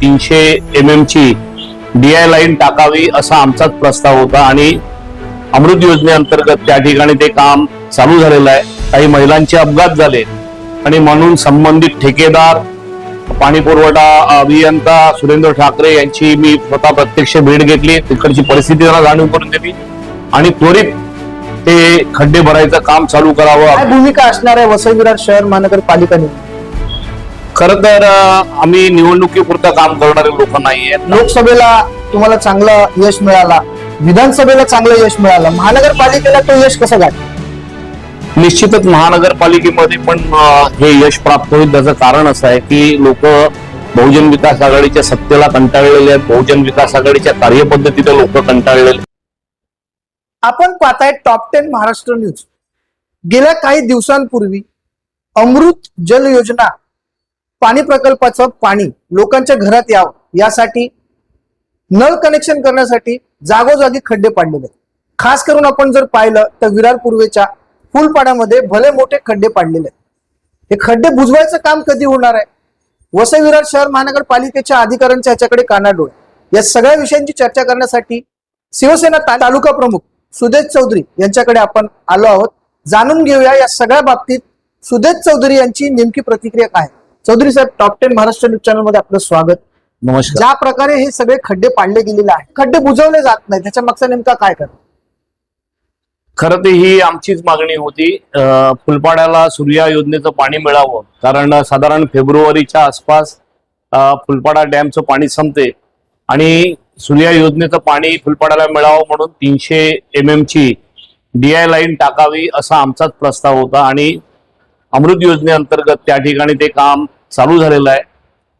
तीनशे M M ची DI line टाकावी असा आमचाच प्रस्ताव होता आणि अमृत योजनेअंतर्गत त्या ठिकाणी ते काम चालू झालेलं आहे. काही महिलांचे अपघात झाले आणि म्हणून संबंधित ठेकेदार पाणी पुरवठा अभियंता सुरेंद्र ठाकरे यांची मी स्वतः प्रत्यक्ष भेट घेतली. तिकडची परिस्थिती त्यांना जाणीव करून दिली आणि त्वरित ते खड्डे भरायचं काम चालू करावं. भूमिका असणार आहे वसई विरार शहर महानगरपालिका निवडणूक? खर तर आम्ही निवडणुकीपुरतं काम करणारे लोक नाहीये लोकसभेला तुम्हाला चांगलं यश मिळाला विधानसभेला चांगलं यश मिळालं महानगरपालिकेला तो यश कसं गाठ निश्चितच महानगरपालिकेमध्ये पण हे यश प्राप्त होईल. त्याचं कारण असं आहे की लोक बहुजन विकास आघाडीच्या सत्तेला कंटाळलेले आहेत. बहुजन विकास आघाडीच्या कार्यपद्धतीला लोक कंटाळलेले आहेत. आपण पाहताय टॉप टेन महाराष्ट्र न्यूज गेल्या काही दिवसांपूर्वी अमृत जल योजना पाणी प्रकल्पाचं पाणी लोकांच्या घरात यावं यासाठी नळ कनेक्शन करण्यासाठी जागोजागी खड्डे पाडलेले खास करून आपण जर पाहिलं तर विरार पूर्वेच्या फुलपाड्यामध्ये भले मोठे खड्डे पाडलेले हे खड्डे बुजवायचं काम कधी होणार आहे? वसई विरार शहर महानगरपालिकेच्या अधिकाऱ्यांच्या ह्याच्याकडे कानाडोळ. या सगळ्या विषयांची चर्चा करण्यासाठी शिवसेना तालुका प्रमुख सुदेश चौधरी यांच्याकडे आपण आलो आहोत. जाणून घेऊया या सगळ्या बाबतीत सुदेश चौधरी यांची नेमकी प्रतिक्रिया काय आहे. Chaudhary Saheb top ten Maharashtra news चॅनलमध्ये आपलं स्वागत. नमस्कार. ज्या प्रकारे हे सगळे खड्डे पाडले गेलेले आहेत खड्डे बुजवले जात नाही त्याच्या मागचा नेमका काय कर खरं तर ही आमचीच मागणी होती. फुलपाड्याला सूर्या योजनेचं पाणी मिळावं. कारण साधारण फेब्रुवारीच्या आसपास फुलपाडा डॅमचं पाणी संपते. आणि सूर्या योजनेचं पाणी फुलपाड्याला मिळावं म्हणून तीनशे एम एम ची डीआय लाईन टाकावी असा आमचाच प्रस्ताव होता. आणि अमृत योजनेअंतर्गत त्या ठिकाणी ते काम चालू झालेलं आहे.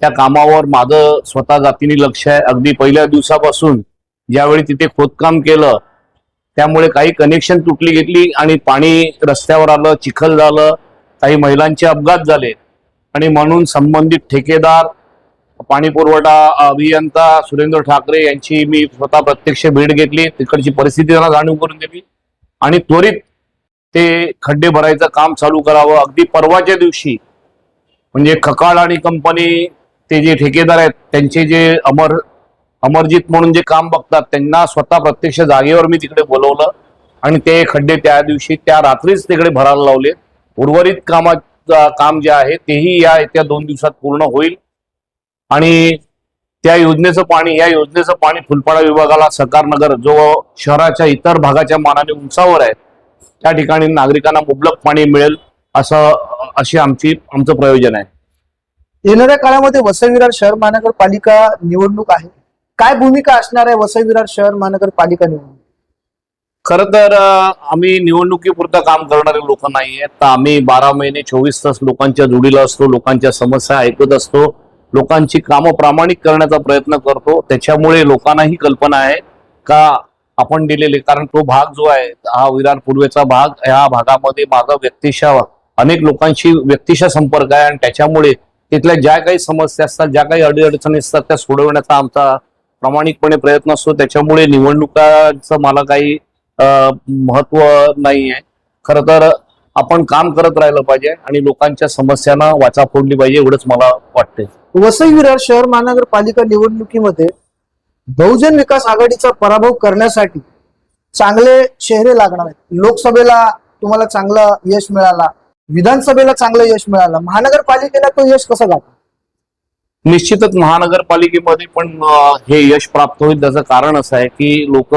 त्या कामावर माझं स्वतः जातीने लक्ष आहे. अगदी पहिल्या दिवसापासून ज्यावेळी तिथे खोदकाम केलं त्यामुळे काही कनेक्शन तुटली घेतली आणि पाणी रस्त्यावर आलं चिखल झालं काही महिलांचे अपघात झाले. आणि म्हणून संबंधित ठेकेदार पाणी पुरवठा अभियंता सुरेंद्र ठाकरे यांची मी स्वतः प्रत्यक्ष भेट घेतली. तिकडची परिस्थिती त्यांना जाणीव करून दिली आणि त्वरित ते खड्डे भरायचं काम चालू करावं. अगदी परवाच्या दिवशी म्हणजे खकाळ आणि कंपनी ते जे ठेकेदार आहेत त्यांचे जे अमर अमरजीत म्हणून जे काम बघतात त्यांना स्वतः प्रत्यक्ष जागेवर मी तिकडे बोलवलं. आणि ते खड्डे त्या दिवशी त्या रात्रीच तिकडे भरायला लावले. उर्वरित कामा काम जे आहे तेही या येत्या दोन दिवसात पूर्ण होईल. आणि त्या योजनेचं पाणी या योजनेचं पाणी फुलपाडा विभागाला सकारनगर जो शहराच्या इतर भागाच्या मानाने उंचावर आहे त्या ठिकाणी नागरिकांना मुबलक पाणी मिळेल असं अशी आमची आमचं प्रयोजन आहे. येणाऱ्या काळामध्ये वसई विरार शहर महानगरपालिका निवडणूक आहे. काय भूमिका असणार आहे वसई विरार शहर महानगरपालिका निवडणूक? खर तर आम्ही निवडणुकीपुरतं काम करणारे लोक नाही आहेत तर आम्ही बारा महिने चोवीस तास लोकांच्या जोडीला असतो लोकांच्या समस्या ऐकत असतो लोकांची कामं प्रामाणिक करण्याचा प्रयत्न करतो. त्याच्यामुळे लोकांना ही कल्पना आहे का आपण दिलेले कारण तो भाग जो आहे हा विरार पूर्वेचा भाग ह्या भागामध्ये माझा व्यक्तिशा अनेक लोकांशी व्यक्तिशा संपर्क आहे आणि त्याच्यामुळे तिथल्या ज्या काही समस्या असतात ज्या काही अडीअडचणी असतात त्या सोडवण्याचा आमचा प्रामाणिकपणे प्रयत्न असतो. त्याच्यामुळे निवडणुकाचं मला काही महत्त्व नाही आहे खर तर आपण काम करत राहिलं पाहिजे आणि लोकांच्या समस्यांना वाचा फोडली पाहिजे एवढंच मला वाटते वसई विरार शहर महानगरपालिका निवडणुकीमध्ये बहुजन विकास आघाडीचा पराभव करण्यासाठी चांगले चेहरे लागणार आहेत. लोकसभेला तुम्हाला चांगलं यश मिळाला. विधानसभेला चांगलं यश मिळालं. महानगरपालिकेला तो यश कसं गाठ निश्चितच महानगरपालिकेमध्ये पण हे यश प्राप्त होईल. त्याचं कारण असं आहे की लोक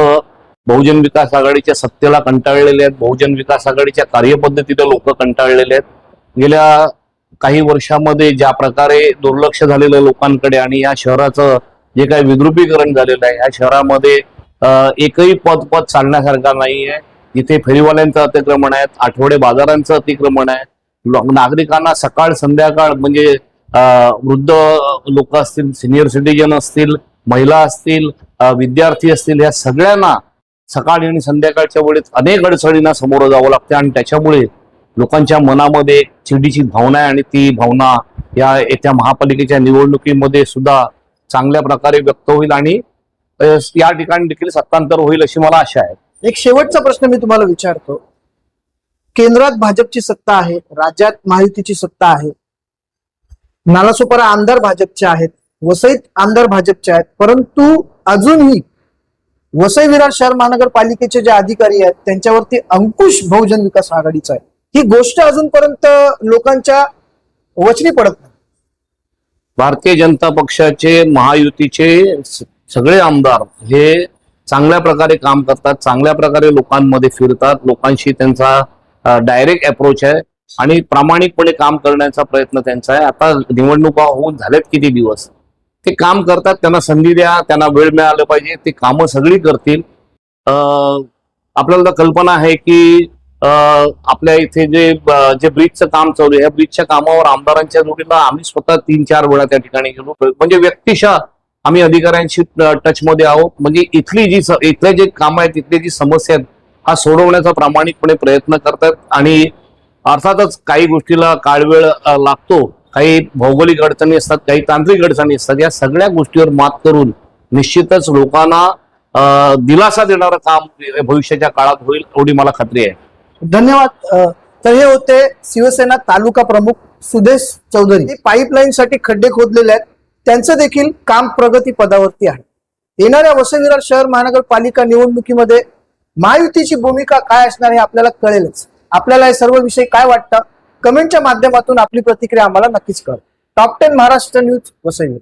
बहुजन विकास आघाडीच्या सत्तेला कंटाळलेले आहेत. बहुजन विकास आघाडीच्या कार्यपद्धतीला लोक कंटाळलेले आहेत. गेल्या काही वर्षामध्ये ज्या प्रकारे दुर्लक्ष झालेलं लोकांकडे आणि या शहराचं जे काही विद्रुपीकरण झालेलं आहे या शहरामध्ये एकही पद पद चालण्यासारखा नाही आहे. इथे फेरीवाल्यांचं अतिक्रमण आहे आठवडे बाजारांचं अतिक्रमण आहे. नागरिकांना सकाळ संध्याकाळ म्हणजे वृद्ध लोक असतील सिनियर सिटीजन असतील महिला असतील विद्यार्थी असतील या सगळ्यांना सकाळी आणि संध्याकाळच्या वेळेस अनेक अडचणींना सामोरं जावं लागते आणि त्याच्यामुळे लोकांच्या मनामध्ये चिडीची भावना आहे आणि ती भावना या येत्या महापालिकेच्या निवडणुकीमध्ये सुद्धा चांगल्या प्रकारे व्यक्त होईल आणि या ठिकाणी देखील सत्तांतर होईल अशी मला आशा आहे. एक शेवटचा प्रश्न मी तुम्हाला विचारतो. केंद्रात भाजपची सत्ता आहे राज्यात महायुतीची सत्ता आहे. नालासोपारा आमदार भाजपचे आहेत वसईत आमदार भाजपचे आहेत परंतु अजूनही वसई विरार शहर महानगरपालिकेचे जे अधिकारी आहेत त्यांच्यावरती अंकुश बहुजन विकास आघाडीचा आहे. ही गोष्ट अजूनपर्यंत लोकांच्या वचनी पडत नाही. भारतीय जनता पक्षाचे महायुतीचे सगळे आमदार हे चांगल्या प्रकारे काम करतात चांगल्या प्रकारे लोकांमध्ये फिरतात लोकांशी त्यांचा डायरेक्ट अप्रोच आहे आणि प्रामाणिकपणे काम करण्याचा प्रयत्न त्यांचा आहे. आता निवडणुका होऊन झाल्यात किती दिवस? ते काम करतात त्यांना संधी द्या त्यांना वेळ मिळालं पाहिजे ते कामं सगळी करतील. आपल्याला कल्पना आहे की आपल्या इथे जे जे ब्रिजचं काम चालू आहे या ब्रिजच्या कामावर आमदारांच्या जोडीला आम्ही स्वतः तीन चार वेळा त्या ठिकाणी गेलो. म्हणजे व्यक्तिशः आम्ही अधिकाऱ्यांशी टच मध्ये आहोत. म्हणजे इथली जी इथले जे काम आहेत इथली जी समस्या आहेत हा सोडवण्याचा प्रामाणिकपणे प्रयत्न करतात. आणि अर्थातच काही गोष्टीला काळवेळ लागतो. काही भौगोलिक अडचणी असतात काही तांत्रिक अडचणी असतात. या सगळ्या गोष्टीवर मात करून निश्चितच लोकांना दिलासा देणारं काम भविष्याच्या काळात होईल एवढी मला खात्री आहे. धन्यवाद. तर हे होते शिवसेना तालुका प्रमुख सुदेश चौधरी. पाईपलाईन साठी खड्डे खोदलेले आहेत. त्यांचं देखील काम प्रगती पदावरती आहे. येणाऱ्या वसविरार शहर महानगरपालिका निवडणुकीमध्ये महायुतीची भूमिका काय असणार हे आपल्याला कळेलच. आपल्याला हे सर्व विषय काय वाटतं कमेंटच्या माध्यमातून आपली प्रतिक्रिया आम्हाला नक्कीच कळ top ten Maharashtra news Vasai.